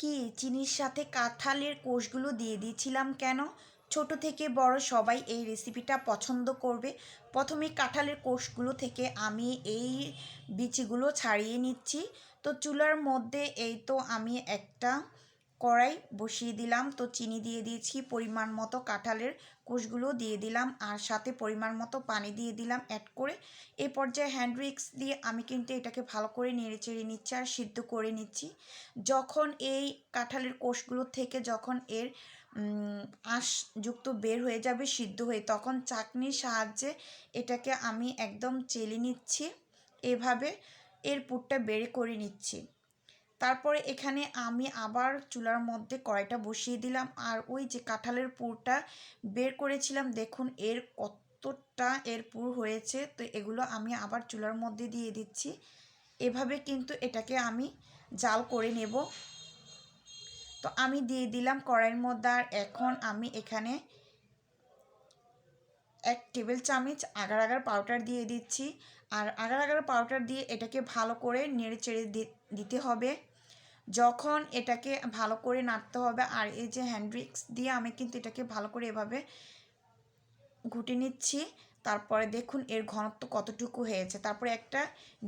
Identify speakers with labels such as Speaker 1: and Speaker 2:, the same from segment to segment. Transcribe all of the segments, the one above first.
Speaker 1: কি চিনির সাথে কাঁঠালের কোষগুলো দিয়ে দিয়েছিলাম কেন? ছোট থেকে বড় সবাই এই রেসিপিটা পছন্দ করবে। প্রথমে কাঁঠালের কোষগুলো থেকে আমি এই বিচিগুলো ছাড়িয়ে নিচ্ছি। তো চুলার মধ্যে এই তো আমি একটা কড়াই বসিয়ে দিলাম। তো চিনি দিয়ে দিয়েছি, পরিমাণ মতো কাঁঠালের কোষগুলো দিয়ে দিলাম আর সাথে পরিমাণ মতো পানি দিয়ে দিলাম অ্যাড করে। এই পর্যায়ে হ্যান্ড উইক্স দিয়ে আমি কিন্তু এটাকে ভালো করে নেড়ে চেড়ে নিচ্ছি আর সিদ্ধ করে নিচ্ছি। যখন এই কাঁঠালের কোষগুলো থেকে যখন এর আঁশযুক্ত বের হয়ে যাবে, সিদ্ধ হয়ে, তখন চাকনির সাহায্যে এটাকে আমি একদম চেলে নিচ্ছি। এভাবে এর পুরটা বের করে নিচ্ছি। তারপরে এখানে আমি আবার চুলার মধ্যে কড়াইটা বসিয়ে দিলাম। আর ওই যে কাঁঠালের পুরটা বের করেছিলাম, দেখুন এর কতটা এর পুর হয়েছে। তো এগুলো আমি আবার চুলার মধ্যে দিয়ে দিচ্ছি। এভাবে কিন্তু এটাকে আমি জাল করে নেব। তো আমি দিয়ে দিলাম কড়াইয়ের মধ্যে। আর এখন আমি এখানে এক টেবিল চামচ আগার আগার পাউডার দিয়ে দিচ্ছি। আর আগার আগার পাউডার দিয়ে এটাকে ভালো করে নেড়ে চেড়ে দিতে হবে। যখন এটাকে ভালো করে নাড়তে হবে, আর এই যে হ্যান্ড্রিক্স দিয়ে আমি কিন্তু এটাকে ভালো করে এভাবে ঘুটে নিচ্ছি। তারপরে দেখুন এর ঘনত্ব কতটুকু হয়েছে। তারপরে একটা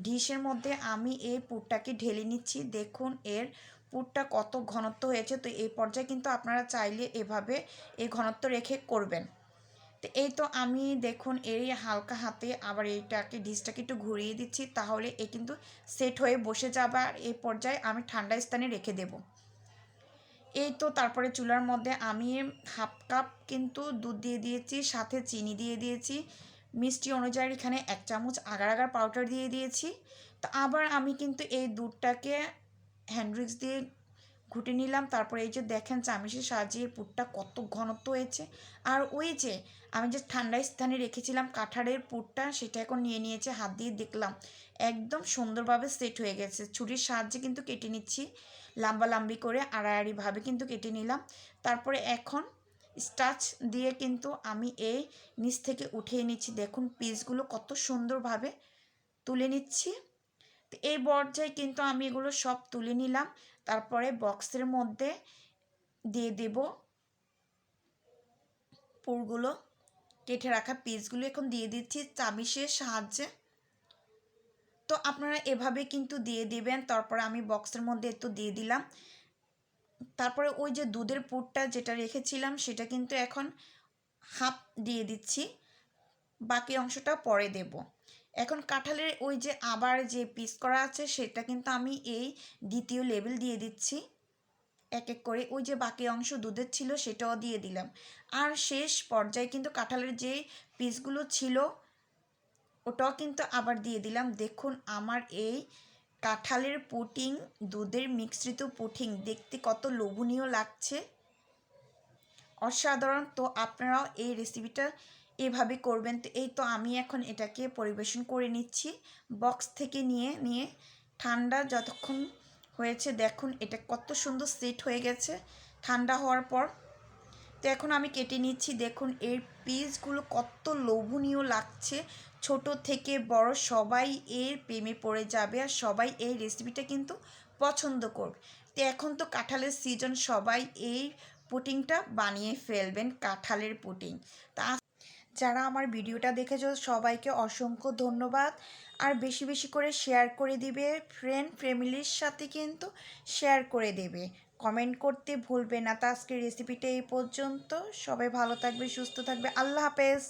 Speaker 1: ডিশের মধ্যে আমি এই পুরটাকে ঢেলে নিচ্ছি। দেখুন এর পুরটা কত ঘনত্ব হয়েছে। তো এই পর্যায়ে কিন্তু আপনারা চাইলে এভাবে এই ঘনত্ব রেখে করবেন। তো এই তো আমি দেখুন এই হালকা হাতে আবার এইটাকে ডিশটাকে একটু ঘুরিয়ে দিচ্ছি, তাহলে এ কিন্তু সেট হয়ে বসে যাবে। আর এই পর্যায়ে আমি ঠান্ডা স্থানে রেখে দেব। এই তো তারপরে চুলার মধ্যে আমি হাফ কাপ কিন্তু দুধ দিয়ে দিয়েছি, সাথে চিনি দিয়ে দিয়েছি। মিষ্টি অনুযায়ী এখানে এক চামচ আগার আগার পাউডার দিয়ে দিয়েছি। তো আবার আমি কিন্তু এই দুধটাকে হ্যান্ডউইক্স দিয়ে ঘুটে নিলাম। তারপরে এই যে দেখেন চামিচের সাহায্যে পুরটা কত ঘনত্ব হয়েছে। আর ওই যে আমি যে ঠান্ডা স্থানে রেখেছিলাম কাঠারের পুরটা সেটা এখন নিয়ে নিয়েছে, হাত দিয়ে দেখলাম। একদম সুন্দরভাবে সেট হয়ে গেছে। ছুরির সাহায্যে কিন্তু কেটে নিচ্ছি। লাম্বা লাম্বি করে আড়াআড়িভাবে কিন্তু কেটে নিলাম। তারপরে এখন স্টাচ দিয়ে কিন্তু আমি এই নিচ থেকে উঠিয়ে নিচ্ছি। দেখুন পিসগুলো কত সুন্দরভাবে তুলে নিচ্ছি। এই পর্যায়ে কিন্তু আমি এগুলো সব তুলে নিলাম। তারপরে বক্সের মধ্যে দিয়ে দেব পুরগুলো। কেটে রাখা পিসগুলো এখন দিয়ে দিচ্ছি চামিশের সাহায্যে। তো আপনারা এভাবে কিন্তু দিয়ে দিবেন। তারপরে আমি বক্সের মধ্যে একটু দিয়ে দিলাম। তারপরে ওই যে দুধের পুরটা যেটা রেখেছিলাম, সেটা কিন্তু এখন হাফ দিয়ে দিচ্ছি। বাকি অংশটা পরে দেব। এখন কাঁঠালের ওই যে আবার যে পিস করা আছে, সেটা কিন্তু আমি এই দ্বিতীয় লেবেল দিয়ে দিচ্ছি। এক এক করে ওই যে বাকি অংশ দুধের ছিল, সেটাও দিয়ে দিলাম। আর শেষ পর্যায়ে কিন্তু কাঁঠালের যে পিসগুলো ছিল, ওটাও কিন্তু আবার দিয়ে দিলাম। দেখুন আমার এই কাঁঠালের পুটিং, দুধের মিশ্রিত পুটিং, দেখতে কত লোভনীয় লাগছে। অসাধারণ। তো আপনারাও এই রেসিপিটা এভাবে করবেন। তো এই তো আমি এখন এটাকে পরিবেশন করে নিচ্ছি। বক্স থেকে নিয়ে নিয়ে ঠান্ডা যতক্ষণ হয়েছে দেখুন এটা কত সুন্দর সেট হয়ে গেছে। ঠান্ডা হওয়ার পর তো এখন আমি কেটে নিচ্ছি। দেখুন এর পিসগুলো কত লোভনীয় লাগছে। ছোট থেকে বড় সবাই এর প্রেমে পড়ে যাবে আর সবাই এই রেসিপিটা কিন্তু পছন্দ করবে। তো এখন তো কাঁঠালের সিজন সবাই এই পুটিংটা বানিয়ে ফেলবেন, কাঁঠালের পুটিং তা যারা আমার ভিডিওটা দেখেছ, সবাইকে অসংখ্য ধন্যবাদ। আর বেশি বেশি করে শেয়ার করে দিবে ফ্রেন্ড ফ্যামিলির সাথে কিন্তু শেয়ার করে দেবে। কমেন্ট করতে ভুলবে না। তো আজকের রেসিপিটা এই পর্যন্ত। সবাই ভালো থাকবে, সুস্থ থাকবে। আল্লাহ হাফেজ।